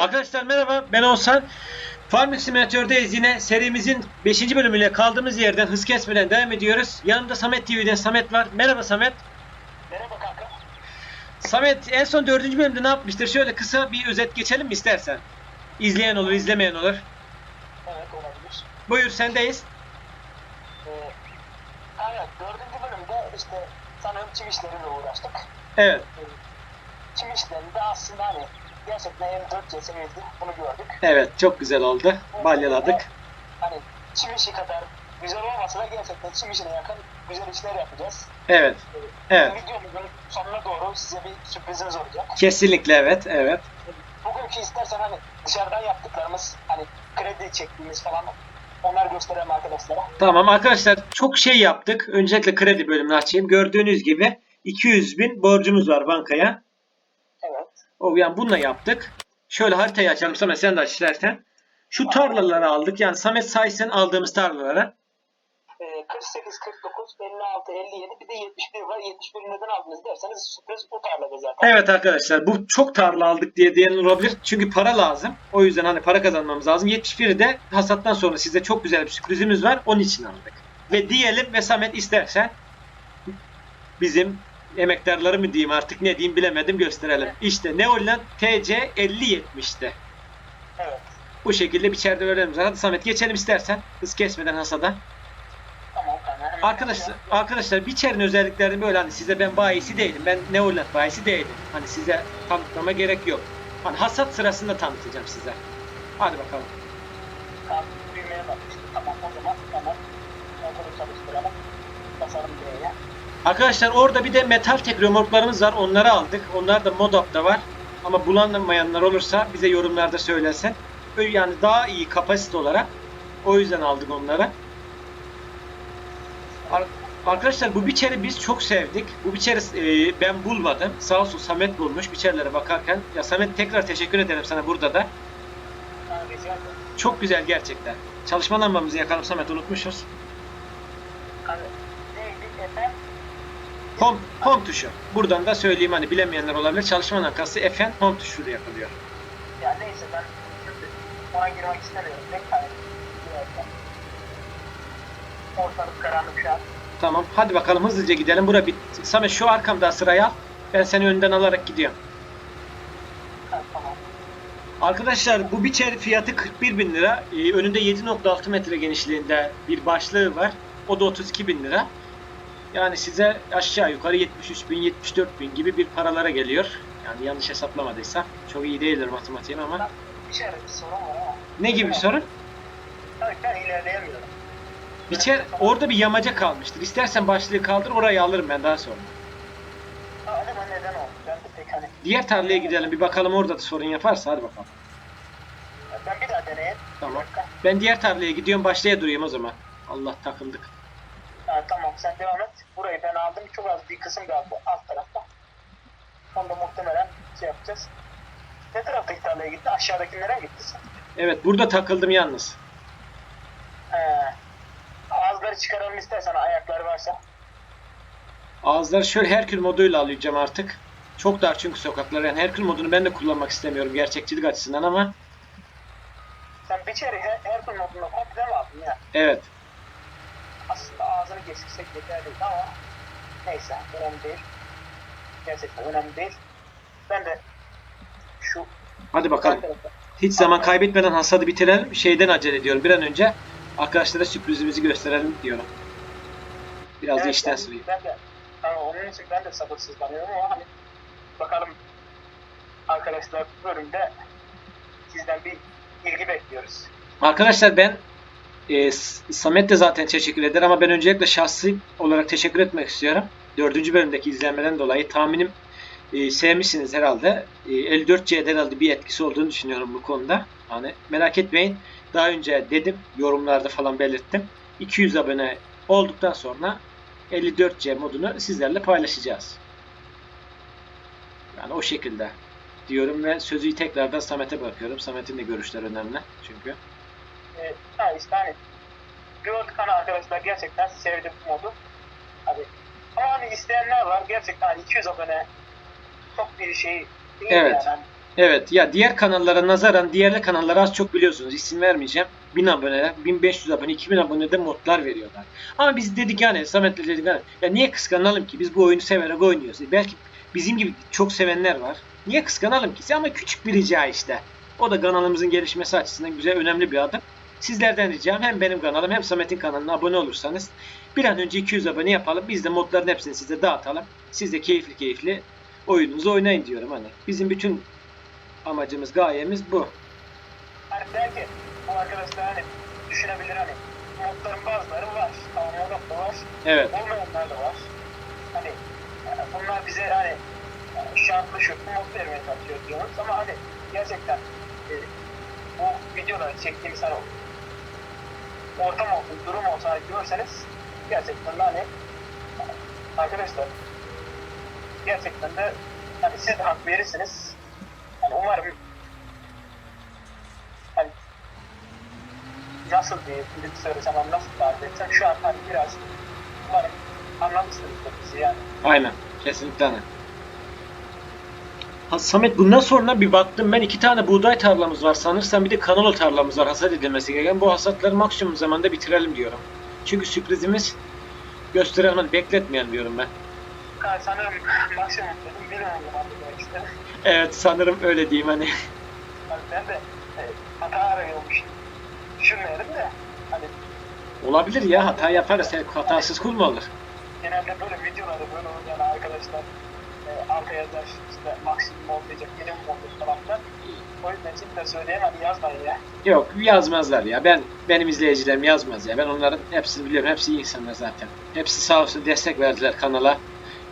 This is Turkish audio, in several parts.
Arkadaşlar merhaba ben Oğuzhan. Farming Simülatör'deyiz yine serimizin 5. bölümüyle kaldığımız yerden hız kesmeden devam ediyoruz. Yanımda Samet TV'den Samet var. Merhaba Samet. Merhaba kanka. Samet en son 4. bölümde ne yapmıştır? Şöyle kısa bir özet geçelim mi istersen? İzleyen olur, izlemeyen olur. Evet olabilir. Buyur sendeyiz. Ee, evet dördüncü bölümde işte sanırım çim işleriyle uğraştık. Evet, Ee, çim işlerinde aslında hani gerçekten M4C sevildi. Bunu gördük. evet çok güzel oldu. Balyaladık. Hani çim işi kadar güzel olmasa da gerçekten çim işine yakın güzel işler yapacağız. Evet, Ee, Evet. Videomuzun sonuna doğru size bir sürprizimiz olacak. kesinlikle evet, evet. Bugünkü istersen hani dışarıdan yaptıklarımız hani kredi çektiğimiz falan onları gösterelim arkadaşlara. Tamam arkadaşlar çok şey yaptık. Öncelikle kredi bölümünü açayım. Gördüğünüz gibi 200 bin borcumuz var bankaya. O yani bununla yaptık. Şöyle haritayı açalım Samet sen de aç istersen. Şu tarlaları aldık. Yani Samet sayısın aldığımız tarlalara. Ee, 48, 49, 56, 57 bir de 71 var. 71 neden aldınız derseniz sürpriz o tarlada zaten. Evet arkadaşlar bu çok tarla aldık diye diyen olabilir. Çünkü para lazım. O yüzden hani para kazanmamız lazım. 71'i de hasattan sonra size çok güzel bir sürprizimiz var. Onun için aldık. Ve diyelim ve Samet istersen bizim emektarları mı diyeyim artık ne diyeyim bilemedim gösterelim. İşte Neoland TC 5070'te. Evet. Bu şekilde bir çerde öğrenelim. Hadi Samet geçelim istersen. Hız kesmeden hasada. Tamam tamam. Arkadaşlar, arkadaşlar Biçer'in özelliklerini böyle hani size ben bayisi değilim. Ben Neoland bayisi değilim. Hani size tanıtmama gerek yok. Hani hasat sırasında tanıtacağım size. Hadi bakalım. Tamam. Düğmeye bakmıştım. Tamam o zaman tamam. Motoru çalıştıralım. Basalım D'ye. Arkadaşlar orada bir de metal tek römorklarımız var. Onları aldık. Onlar da Modap'ta var. Ama bulamayanlar olursa bize yorumlarda söylesin. Böyle Yani daha iyi kapasite olarak. O yüzden aldık onları. Ar- Arkadaşlar bu biçeri biz çok sevdik. Bu biçeri e, ben bulmadım. Sağ olsun Samet bulmuş biçerlere bakarken. Ya Samet tekrar teşekkür ederim sana burada da. Çok güzel gerçekten. Çalışma lambamızı yakalım Samet unutmuşuz. Efendim? Home, home tuşu. Buradan da söyleyeyim hani bilemeyenler olabilir. Çalışma lambası FN home tuşuyla yapılıyor. Ya neyse ben ona girmek istemiyorum. Ne Ortalık karanlık şu an. Tamam. Hadi bakalım hızlıca gidelim. Bura bit. Samet şu arkamda sıraya al. Ben seni önden alarak gidiyorum. Ha, tamam. Arkadaşlar bu biçer fiyatı 41 bin lira. Ee, önünde 7.6 metre genişliğinde bir başlığı var. O da 32 bin lira. Yani size aşağı yukarı 73 bin, 74 bin gibi bir paralara geliyor. Yani yanlış hesaplamadıysam. Çok iyi değildir matematiğim ama. Bir şey bir sorun var ama. Ne gibi bir sorun? Tabii ben ilerleyemiyorum. Biçer orada bir yamaca kalmıştır. İstersen başlığı kaldır orayı alırım ben daha sonra. Acaba neden oldu? Ben de pek hani... Diğer tarlaya gidelim bir bakalım orada da sorun yaparsa hadi bakalım. Ben bir daha deneyeyim. Tamam. Bir. Ben diğer tarlaya gidiyorum başlaya durayım o zaman. Allah takıldık. Ha, tamam sen devam et. Burayı ben aldım. Çok az bir kısım kaldı alt tarafta. Onda muhtemelen şey yapacağız. Ne taraftaki tarlaya gitti? Aşağıdakilere mi gitti sen? Evet burada takıldım yalnız. He. Ağızları çıkaralım istersen ayakları varsa. Ağızları şöyle Herkül moduyla alacağım artık. Çok dar çünkü sokaklar. Yani Herkül modunu ben de kullanmak istemiyorum gerçekçilik açısından ama Sen bir kere her, her türlü modunda komple mi aldın ya? evet. Aslında ağzını kesirsek yeterliydi ama neyse önemli değil. Gerçekten önemli değil. Ben de şu Hadi bakalım. Hiç zaman kaybetmeden hasadı bitirelim. Şeyden acele ediyorum. Bir an önce arkadaşlara sürprizimizi gösterelim diyorum. Biraz da Evet, işten ben- süreyim. Ben de hani onun için ben de sabırsızlanıyorum ama hani bakalım arkadaşlar bölümde sizden bir ilgi bekliyoruz. Arkadaşlar ben e, Samet de zaten teşekkür eder ama ben öncelikle şahsi olarak teşekkür etmek istiyorum. Dördüncü bölümdeki izlenmeden dolayı tahminim e, sevmişsiniz herhalde. E, 54C'de herhalde bir etkisi olduğunu düşünüyorum bu konuda. Hani merak etmeyin. Daha önce dedim yorumlarda falan belirttim. 200 abone olduktan sonra 54C modunu sizlerle paylaşacağız. Yani o şekilde diyorum ve sözü tekrardan Samet'e bırakıyorum. Samet'in de görüşleri önemli çünkü. Ee, ha işte hani gördük hani arkadaşlar gerçekten sevdim bu modu. Hani ama hani isteyenler var gerçekten hani 200 abone çok bir şey değil Evet. yani. Evet ya diğer kanallara nazaran diğer kanallara az çok biliyorsunuz isim vermeyeceğim. 1000 abone, 1500 abone, 2000 abonede modlar veriyorlar. Ama biz dedik yani Samet'le dedik yani ya niye kıskanalım ki biz bu oyunu severek oynuyoruz. E Belki bizim gibi çok sevenler var. Niye kıskanalım ki? Ama küçük bir rica işte. O da kanalımızın gelişmesi açısından güzel önemli bir adım. Sizlerden ricam hem benim kanalım hem Samet'in kanalına abone olursanız bir an önce 200 abone yapalım. Biz de modların hepsini size dağıtalım. Siz de keyifli keyifli oyununuzu oynayın diyorum hani. Bizim bütün amacımız, gayemiz bu. Hani belki bu arkadaşlar hani düşünebilir hani modların bazıları var. O da var. Evet. Olmayanlar da var. Hani e, bunlar bize hani e, şartlı şurtlu mod vermeye çalışıyor diyoruz ama hani gerçekten e, bu videoları çektiğimiz hani ortam olsun, durum olsun hani gerçekten de hani arkadaşlar gerçekten de hani siz de hak verirsiniz. Yani umarım hani nasıl diye bir söylesem hani nasıl tarif etsem şu an hani biraz umarım anlamışsınızdır bizi yani. Aynen. Kesinlikle aynen. Ha, Samet bundan sonra bir baktım ben iki tane buğday tarlamız var sanırsam bir de kanola tarlamız var hasat edilmesi gereken. Bu hasatları maksimum zamanda bitirelim diyorum. Çünkü sürprizimiz gösterelim hadi bekletmeyelim diyorum ben. Yani sanırım maksimum dedim bir zaman demek istedim. Evet sanırım öyle diyeyim hani. Yani ben de e, hata arıyormuş. Düşünmeyelim de hani Olabilir ya hata yaparız. Hatasız kul mu olur? genelde böyle videoları böyle yani arkadaşlar e, arka yazar işte maksimum olmayacak, minimum olacak falan filan. O yüzden şimdi de söyleyemem yazmayın ya. Yok yazmazlar ya. Ben benim izleyicilerim yazmaz ya. Ben onların hepsini biliyorum. Hepsi iyi insanlar zaten. Hepsi sağ olsun destek verdiler kanala.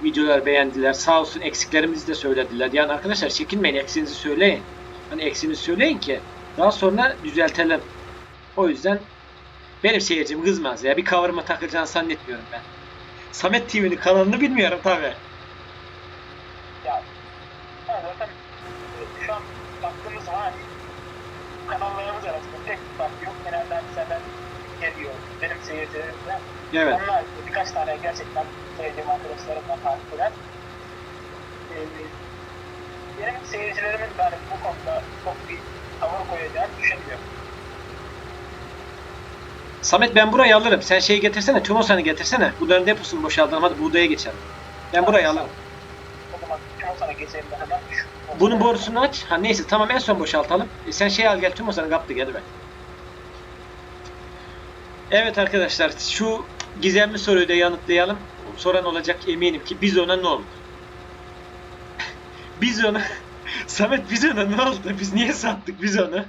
Videolar beğendiler. Sağ olsun eksiklerimizi de söylediler. Yani arkadaşlar çekinmeyin eksiğinizi söyleyin. Hani eksiğinizi söyleyin ki daha sonra düzeltelim. O yüzden benim seyircim kızmaz ya. Bir kavurma takacağını zannetmiyorum ben. Samet TV'nin kanalını bilmiyorum tabi. Ya ha, zaten e, şu an baktığımız zaman hani kanallarımız arasında tek bir fark yok. Genelde senden geliyor benim seyircilerimden. Evet. Onlar birkaç tane gerçekten sevdiğim arkadaşlarımdan takip eden. Ee, benim seyircilerimin hani bu konuda çok bir tavır koyacağını düşünmüyorum. Samet ben burayı alırım. Sen şeyi getirsene. Tümosan'ı getirsene. Bu dönem deposunu boşaltalım. Hadi buğdaya geçelim. Ben burayı alırım. O zaman tüm sana geçelim hemen. Bunun borusunu aç. Ha neyse tamam en son boşaltalım. E, sen şey al gel tüm o sana kaptı gel be. Evet arkadaşlar şu gizemli soruyu da yanıtlayalım. Soran olacak eminim ki biz ona ne oldu? biz ona Samet biz ona ne oldu? Biz niye sattık biz onu?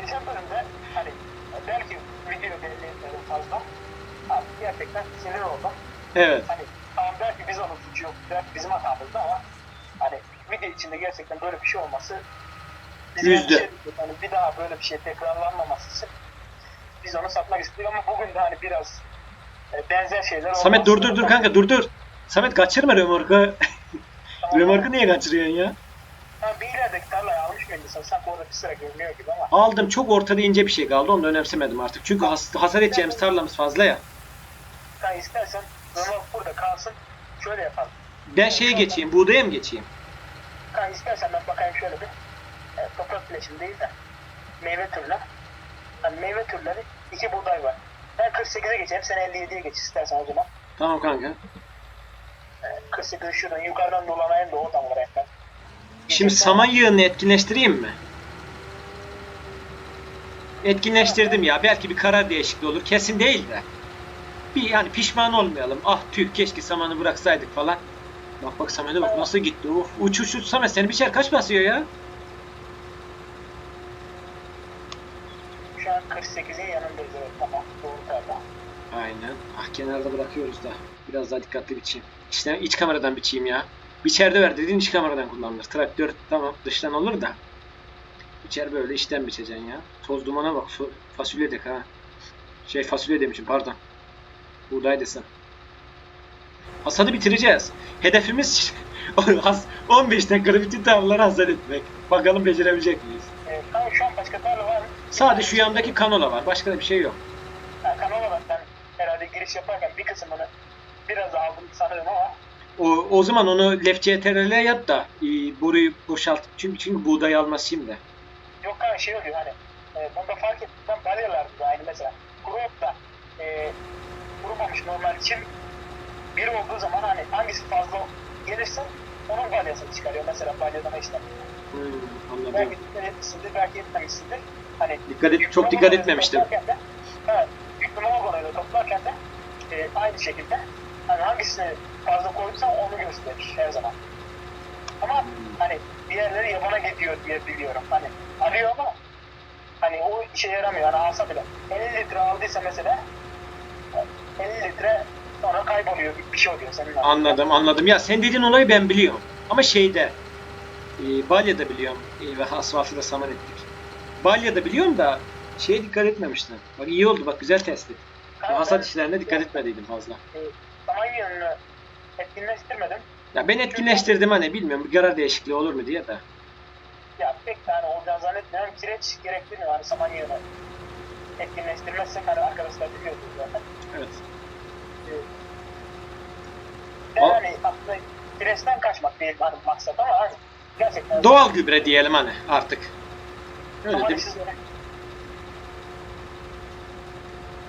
Geçen bölümde hani belki video etmedim fazla. Abi gerçekten sinir oldum. Evet. Hani tamam belki biz onun suçu yok, belki bizim hatamızdı ama hani video içinde gerçekten böyle bir şey olması bizi Üzdü. endişe ediyor. Hani bir daha böyle bir şey tekrarlanmaması için biz onu satmak istedik ama bugün de hani biraz e, benzer şeyler Samet dur dur dur kanka dur dur. Samet kaçırma römorku. Tamam. römorku niye kaçırıyorsun ya? Ha, bir ilerideki tarlayı almış mıydın sen? Sanki orada bir sıra görünüyor gibi ama. Aldım çok ortada ince bir şey kaldı onu da önemsemedim artık. Çünkü has hasar edeceğimiz tarlamız fazla ya. Sen istersen Römork burada kalsın. Şöyle yapalım. Ben şeye geçeyim buğdaya mı geçeyim? Kan istersen ben bakayım şöyle bir. E, toprak bileşimi değil de meyve türleri. Hani meyve türleri iki buğday var. Ben 48'e geçeyim. Sen 57'ye geç istersen o zaman. Tamam kanka. E, 48'i şuradan yukarıdan dolanayım da oradan oraya ben. Şimdi saman yığını etkinleştireyim mi? Etkinleştirdim ya. Belki bir karar değişikliği olur. Kesin değil de. Bir yani pişman olmayalım. Ah tüh keşke samanı bıraksaydık falan. Bak bak Samet'e bak nasıl gitti. Of uç uç uç Samet seni biçer kaç basıyor ya? Şu an 48'in yanındayız evet tamam. Doğru tarla. Aynen. Ah kenarda bırakıyoruz da. Biraz daha dikkatli biçeyim. İçten, iç kameradan biçeyim ya. İçeride ver dediğin iç kameradan kullanılır. Traktör tamam dıştan olur da. İçer böyle içten biçeceksin ya. Toz dumana bak. Su, fasulye dek ha. Şey fasulye demişim pardon. Buğday desem. Hasadı bitireceğiz. Hedefimiz has- 15 dakikada bütün tarlaları hasat etmek. Bakalım becerebilecek miyiz? E, kanka şu an başka tarla var? Sadece şu yandaki kanola var. Başka da bir şey yok. Ha, kanala bak ben herhalde giriş yaparken bir kısmını biraz aldım sanırım ama O, o zaman onu lef CTRL'e yap da e, boruyu boşalt. Çünkü çünkü buğday almaz şimdi. Yok kanka şey oluyor hani e, bunda fark ettim ben balyalardı da aynı mesela kuru otla e, kurumamış normal çim bir olduğu zaman hani hangisi fazla gelirse onun balyasını çıkarıyor mesela balyalama işlemi. Hmm, anladım. Belki dikkat etmişsindir belki etmemişsindir. Hani Dikkat et, çok dikkat etmemiştim. de, Evet, yüklü vagonuyla toplarken de e, aynı şekilde hani hangisini fazla koyursa onu gösterir her zaman. Ama hani diğerleri yabana gidiyor diye biliyorum. Hani arıyor ama hani o işe yaramıyor. Hani alsa bile 50 litre aldıysa mesela 50 litre sonra kayboluyor. Bir şey oluyor senin. Anladım anladım. Ya sen dediğin olayı ben biliyorum. Ama şeyde e, Balya'da biliyorum. E, ve asfaltı da saman ettik. Balya'da biliyorum da şeye dikkat etmemiştim. Bak iyi oldu bak güzel tespit. Bu hasat işlerine dikkat etmediydim fazla. Zaman yönünü etkinleştirmedim. Ya ben etkinleştirdim hani bilmiyorum bir karar değişikliği olur mu diye de. Ya pek tane olacağını zannetmiyorum. Kireç gerektirmiyor. Hani saman yönü etkinleştirmezsek hani arkadaşlar biliyordur zaten. Evet. Al- hani aslında kaçmak değil hani maksat ama hani gerçekten Doğal gübre diyelim hani artık. Öyle değil mi? zor.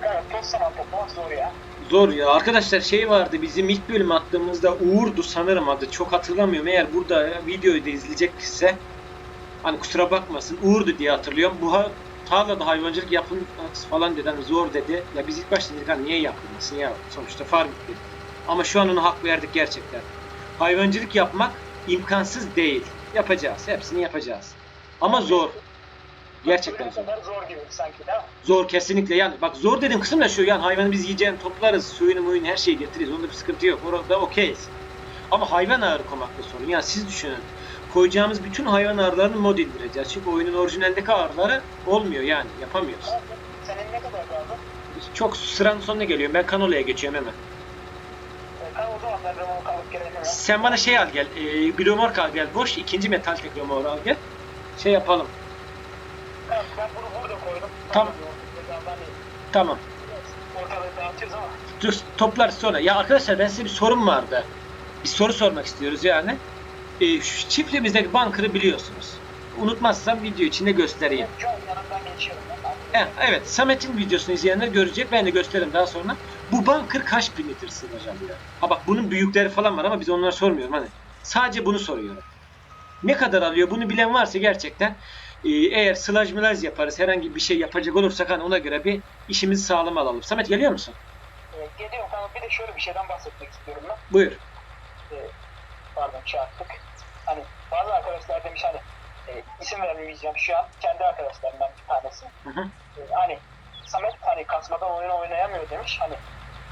Evet, toz saman toplamak zor ya. Zor ya. Arkadaşlar şey vardı bizim ilk bölüm attığımızda Uğur'du sanırım adı. Çok hatırlamıyorum. Eğer burada videoyu da izleyecekse hani kusura bakmasın Uğur'du diye hatırlıyorum. Bu tarlada hayvancılık yapılmaz falan dedi. Hani zor dedi. Ya biz ilk başta dedik hani niye yapılmasın ya sonuçta farm dedik. Ama şu an ona hak verdik gerçekten. Hayvancılık yapmak imkansız değil. Yapacağız. Hepsini yapacağız. Ama zor. Gerçekten zor. zor gibi sanki değil mi? Zor kesinlikle yani bak zor dediğim kısım da şu yani hayvanı biz yiyeceğini toplarız suyunu muyunu her şeyi getiririz onda bir sıkıntı yok orada okeyiz. Ama hayvan ağırı koymakta sorun yani siz düşünün koyacağımız bütün hayvan ağırlarını mod indireceğiz çünkü oyunun orijinaldeki ağırları olmuyor yani yapamıyoruz. Senin ne kadar kaldı? Çok sıranın sonuna geliyorum ben kanolaya geçiyorum hemen. E. Sen bana şey al gel e, bir römork al gel boş ikinci metal tek römork al gel şey yapalım Ben, ben bunu burada koydum. Tamam. Tamam. Dur toplar sonra. Ya arkadaşlar ben size bir sorum vardı. Bir soru sormak istiyoruz yani. Ee, şu çiftliğimizdeki bankırı biliyorsunuz. Unutmazsam video içinde göstereyim. Ben. Eh, evet Samet'in videosunu izleyenler görecek. Ben de gösteririm daha sonra. Bu bankır kaç bin litre sığacak ya? Ha bak bunun büyükleri falan var ama biz onları sormuyorum hani. Sadece bunu soruyorum. Ne kadar alıyor bunu bilen varsa gerçekten e, eğer sılaj mılaj yaparız herhangi bir şey yapacak olursak hani ona göre bir işimizi sağlam alalım. Samet geliyor musun? E, geliyorum kanka bir de şöyle bir şeyden bahsetmek istiyorum ben. Buyur. E, pardon çarptık. Hani bazı arkadaşlar demiş hani e, isim vermeyeceğim şu an kendi arkadaşlarımdan bir tanesi. Hı hı. E, hani Samet hani kasmadan oyun oynayamıyor demiş. Hani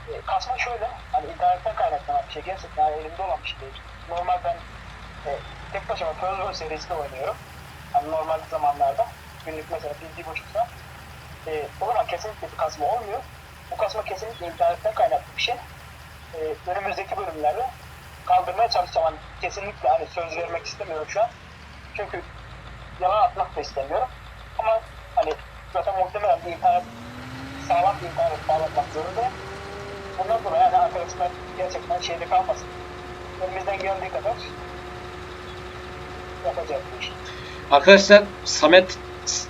e, kasma şöyle hani internetten kaynaklanan bir şey gerçekten hani elimde olan bir şey değil. Normal ben e, tek başıma First World serisinde oynuyorum. Hani normal zamanlarda günlük mesela bir, bir buçuk saat. E, o zaman kesinlikle bir kasma olmuyor. Bu kasma kesinlikle internetten kaynaklı bir şey. E, önümüzdeki bölümlerde kaldırmaya çalışacağım. Hani kesinlikle hani söz vermek istemiyorum şu an. Çünkü yalan atmak da istemiyorum. Ama hani zaten muhtemelen bir internet sağlam bir internet bağlatmak zorundayım. Bundan dolayı yani arkadaşlar gerçekten şeyde kalmasın. Elimizden geldiği kadar yapacağız bu işi. Arkadaşlar Samet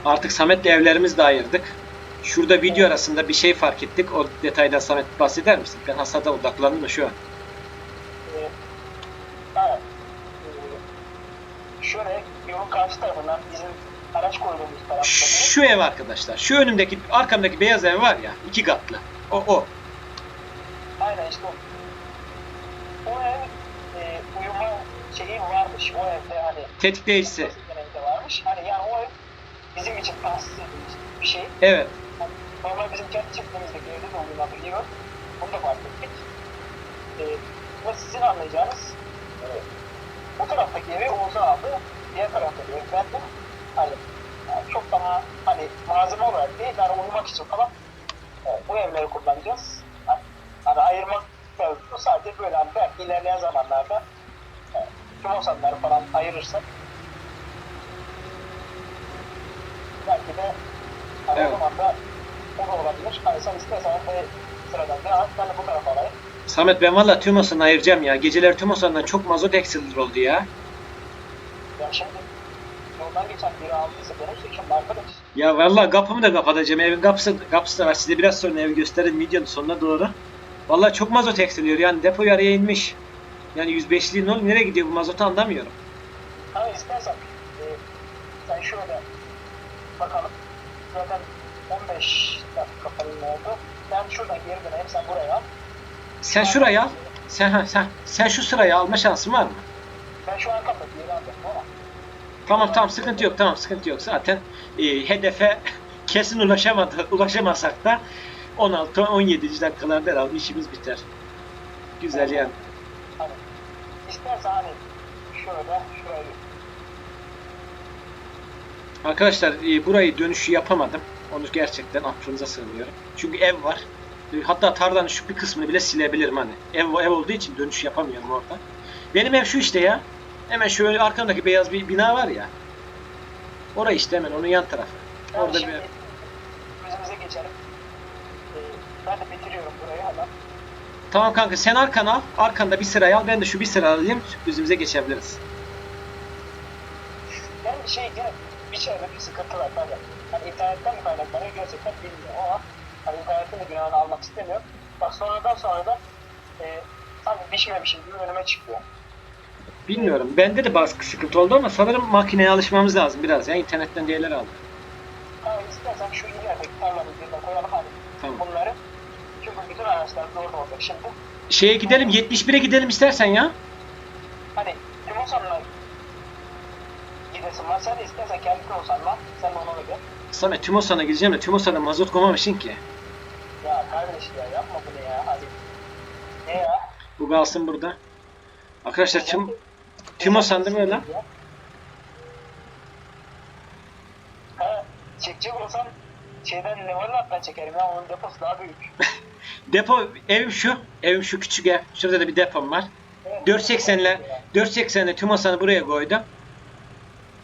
artık Samet'le evlerimizi de ayırdık. Şurada video arasında bir şey fark ettik. O detaydan Samet bahseder misin? Ben hasada odaklandım da şu an. Ee, ha, e, şöyle yolun karşı tarafından bizim araç koyduğumuz tarafta Şu ev arkadaşlar. Şu önümdeki arkamdaki beyaz ev var ya iki katlı. O o. Aynen işte o. O ev e, uyuma şeyi varmış. O evde hani Tetikleyicisi. varmış. Hani yani o ev bizim için tahsis edilmiş bir şey. Evet. Hani normal bizim kendi çiftliğimizdeki evde de uyunabiliyor. Bunu da fark ettik. E, ve sizin anlayacağınız e, o taraftaki evi Oğuz'a aldı. Diğer taraftaki ev bende. Hani çok daha hani malzeme olarak değil, yani uyumak için falan e, bu evleri kullanacağız. Hani, hani ayırmak mevzusu sadece böyle hani belki ilerleyen zamanlarda e, Tumosanları falan ayırırsak belki de hani Evet. o zaman da o da olabilir. Hani sen istersen de sıradan devam et, ben de bu tarafa alayım. Samet ben valla Tümos'unu ayıracağım ya. Geceler Tümos'undan çok mazot eksilir oldu ya. Ya şimdi yoldan geçen biri aldıysa benim suçum arkadaş. Ya valla kapımı da kapatacağım. Evin kapısı, kapısı da var. Size biraz sonra evi gösterin videonun sonuna doğru. Valla çok mazot eksiliyor. Yani depo yarıya inmiş. Yani 105'liğin ne oluyor? Nereye gidiyor bu mazotu anlamıyorum. Ama istersen e, sen şöyle bakalım. Zaten 15 dakika falan oldu. Ben şuradan geri döneyim sen buraya al. Sen şurayı al. Sen, ha, sen, sen şu sırayı alma şansın var mı? Ben şu an kapatı yeri aldım ama. Tamam tamam sıkıntı yok tamam sıkıntı yok. Zaten e, hedefe kesin ulaşamadı, ulaşamasak da 16-17. dakikalarda herhalde işimiz biter. Güzel yani. Hani istersen hani şöyle şurayı Arkadaşlar e, burayı dönüşü yapamadım. Onu gerçekten affınıza sığınıyorum. Çünkü ev var. E, Hatta tarlanın şu bir kısmını bile silebilirim hani. Ev ev olduğu için dönüş yapamıyorum orada. Benim ev şu işte ya. Hemen şöyle arkamdaki beyaz bir bina var ya. Orası işte hemen onun yan tarafı. Yani Orada bir Gözümüze geçelim. Ee, ben de bitiriyorum burayı hemen. Tamam kanka sen arkana al. Arkanda bir sırayı al. Ben de şu bir sıra alayım. Sürprizimize geçebiliriz. Yani şey yine bir şeyde bir sıkıntı var tabii. Hani internetten mi kaynaklanıyor gerçekten bilmiyorum ama hani internetin de günahını almak istemiyorum. Bak sonradan sonra da e, tam pişmemişim gibi önüme çıkıyor. Bilmiyorum. Bende de bazı sıkıntı oldu ama sanırım makineye alışmamız lazım biraz ya. İnternetten değerler aldık. Ama istersen şu ilerideki tarlanın birine koyalım hani Tamam. bunları. Çünkü bütün araçlar orada olacak şimdi. Şeye gidelim. 71'e gidelim istersen ya. Hani Timosan'la gidesin var. Sen de istersen kendi Timosan'la sen de onu öde. Samet Tümosan'a gideceğim de Tümosan'a mazot koymamışsın ki. Ya kardeş ya yapma bunu ya hadi. Ne ya? Bu kalsın burada. Arkadaşlar Tüm, Tümosan değil mi öyle? Ha, çekecek olsam şeyden Nevallat'tan çekerim ya onun deposu daha büyük. Depo evim şu. Evim şu küçük ev. Şurada da bir depom var. 480 ile 480 ile Tümosan'ı buraya koydum.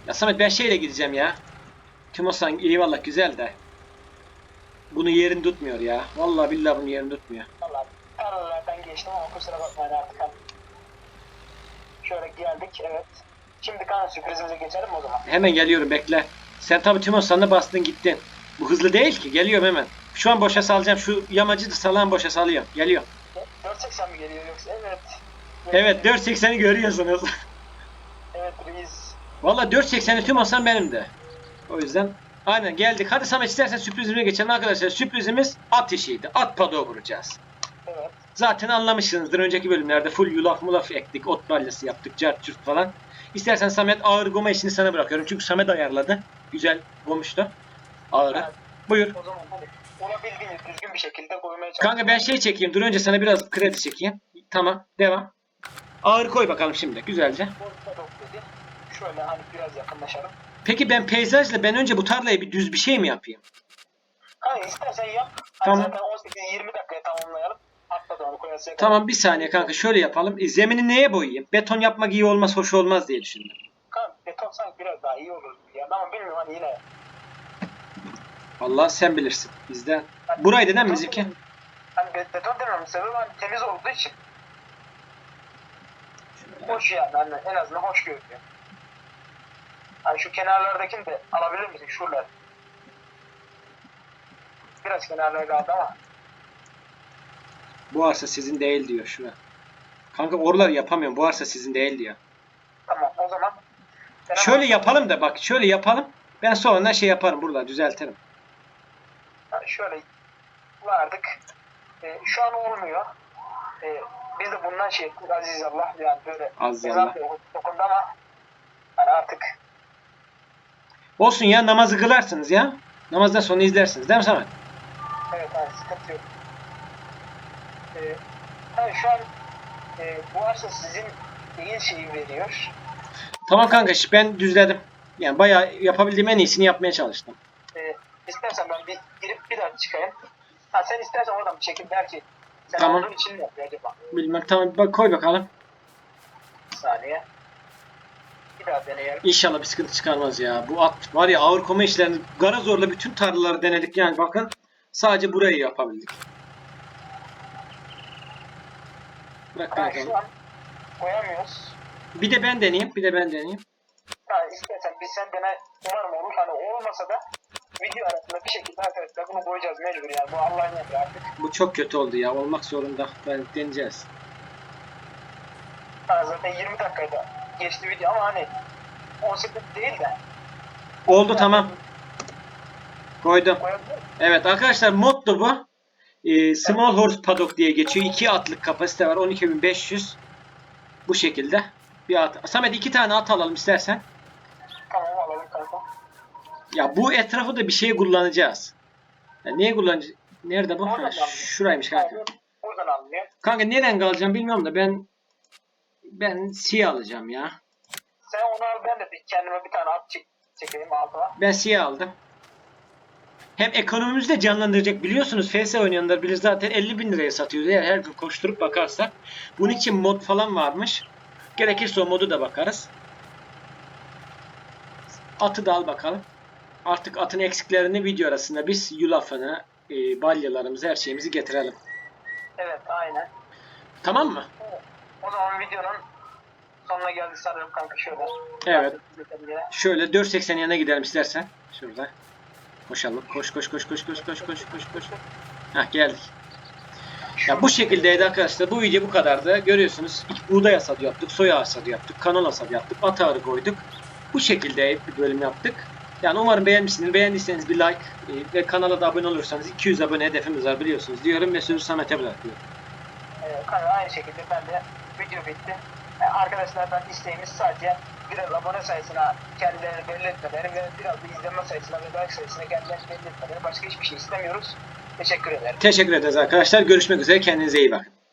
Ya Samet ben şeyle gideceğim ya. Tümosan eyvallah güzel de. Bunun yerini tutmuyor ya. Vallahi billahi bunun yerini tutmuyor. Valla tarlalardan geçtim ama kusura bakmayın artık. Şöyle geldik evet. Şimdi kan sürprizimize geçelim o zaman. Hemen geliyorum bekle. Sen tabi Tümosan'ı bastın gittin. Bu hızlı değil ki. Geliyorum hemen. Şu an boşa salacağım. Şu yamacı da salan boşa salıyorum. Geliyor. 480 mi geliyor yoksa? Evet. Evet 480'i görüyorsunuz. Evet reis. Valla 480'i Tümosan benim de. O yüzden aynen geldik. Hadi Samet istersen sürprizime geçelim arkadaşlar. Sürprizimiz at işiydi. At padoğu vuracağız. Evet. Zaten anlamışsınızdır önceki bölümlerde full yulaf mulaf ektik, ot balyası yaptık, cart cürt falan. İstersen Samet ağır goma işini sana bırakıyorum. Çünkü Samet ayarladı. Güzel gomuştu. Ağırı. Evet. Buyur. O zaman hadi. Olabildiğince düzgün bir şekilde koymaya çalışalım. Kanka ben şey çekeyim. Dur önce sana biraz kredi çekeyim. Tamam. Devam. Ağır koy bakalım şimdi. Güzelce. Şöyle hani biraz yakınlaşalım. Peki ben peyzajla ben önce bu tarlaya bir düz bir şey mi yapayım? Hani istersen yap. Hani Tamam. zaten 18-20 dakikaya tamamlayalım. Tamam bir saniye kanka şöyle yapalım. E, zemini neye boyayayım? Beton yapmak iyi olmaz, hoş olmaz diye düşündüm. Kanka beton sanki biraz daha iyi olur ya. Ama bilmiyorum hani yine. Vallahi sen bilirsin. Bizden. Hani mi beton- bizimki? Hani be- beton demem sebebi hani temiz olduğu için. Hoş yani hani en azından hoş görünüyor. Hani şu kenarlardakini de alabilir misin? Şuralar. Biraz kenarlara kaldı ama. Bu arsa sizin değil diyor şu an. Kanka oraları yapamıyorum. Bu arsa sizin değil diyor. Tamam o zaman. Ben Şöyle yapalım da bak şöyle yapalım. Ben sonradan şey yaparım burada düzeltirim. Yani şöyle vardık. E, şu an olmuyor. E, biz de bundan şey ettik aziz Allah yani böyle Aziz Allah. okundu ama yani artık Olsun ya namazı kılarsınız ya. Namazdan sonra izlersiniz değil mi Samet? evet yani sıkıntı yok. E, yani şu an e, bu arsa sizin değil şeyi veriyor. Tamam kanka ben düzledim. Yani bayağı yapabildiğim en iyisini yapmaya çalıştım. E, istersen ben bir girip bir daha çıkayım. Ha, sen istersen oradan bir çekim belki sen Tamam. olduğun için mi yapıyor acaba? Bilmem tamam bak koy bakalım. Bir saniye. Bir daha deneyelim. İnşallah bir sıkıntı çıkarmaz ya. Bu at var ya ağır koma işlerini gara zorla bütün tarlaları denedik yani bakın. Sadece burayı yapabildik. Bırak ben şu an koyamıyoruz. Bir de ben deneyeyim. Bir de ben deneyeyim. Ha, istersen biz sen dene umarım olur. Hani olmasa da video arasında bir şekilde arkadaşlar bunu koyacağız mecbur yani. Bu Allah'ın emri artık. Bu çok kötü oldu ya. Olmak zorunda. Ben deneyeceğiz. Ha, zaten 20 dakikada geçti video ama hani 18 değil de Oldu tamam. Koydum. koyabilir? Evet arkadaşlar mod da bu. Ee, Small Horse Paddock diye geçiyor. 2 atlık kapasite var. 12.500. Bu şekilde. Bir at. Samet iki tane at alalım istersen. Tamam alalım kanka. Ya bu etrafı da bir şey kullanacağız. Ya niye kullanacağız? Nerede bu? Ha, şuraymış kanka. Yani buradan alınıyor. Kanka nereden kalacağım bilmiyorum da ben ben siyah alacağım ya. Sen onu al ben de bir kendime bir tane at çek, çekeyim altına. Ben siyah aldım. Hem ekonomimizi de canlandıracak. Biliyorsunuz FS oynayanlar bilir zaten 50 bin liraya satıyoruz. Eğer her gün koşturup bakarsak. Bunun için mod falan varmış. Gerekirse o modu da bakarız. Atı da al bakalım. Artık atın eksiklerini video arasında biz yulafını, e, balyalarımızı, her şeyimizi getirelim. Evet aynen. Tamam mı? O zaman videonun sonuna geldik sanırım kanka şöyle. Evet. Şöyle 4.80 yana gidelim istersen. Şurada. Koşalım. Koş koş koş koş koş koş koş koş koş. Hah geldik. Ya bu şekildeydi arkadaşlar. Bu video bu kadardı. Görüyorsunuz ilk buğday hasadı yaptık, soya hasadı yaptık, kanal hasadı yaptık, at ağrı koyduk. Bu şekilde bir bölüm yaptık. Yani umarım beğenmişsiniz. Beğendiyseniz bir like e, ve kanala da abone olursanız 200 abone hedefimiz var biliyorsunuz diyorum ve sözü Samet'e bırakıyorum. Ee, kanka aynı şekilde ben de video bitti. Ee, arkadaşlardan isteğimiz sadece biraz abone sayısına kendilerini belli etmeleri ve biraz da izlenme sayısına ve like sayısına kendilerini belli etmeleri. Başka hiçbir şey istemiyoruz. Teşekkür ederim. Teşekkür ederiz arkadaşlar. Görüşmek üzere. Kendinize iyi bakın.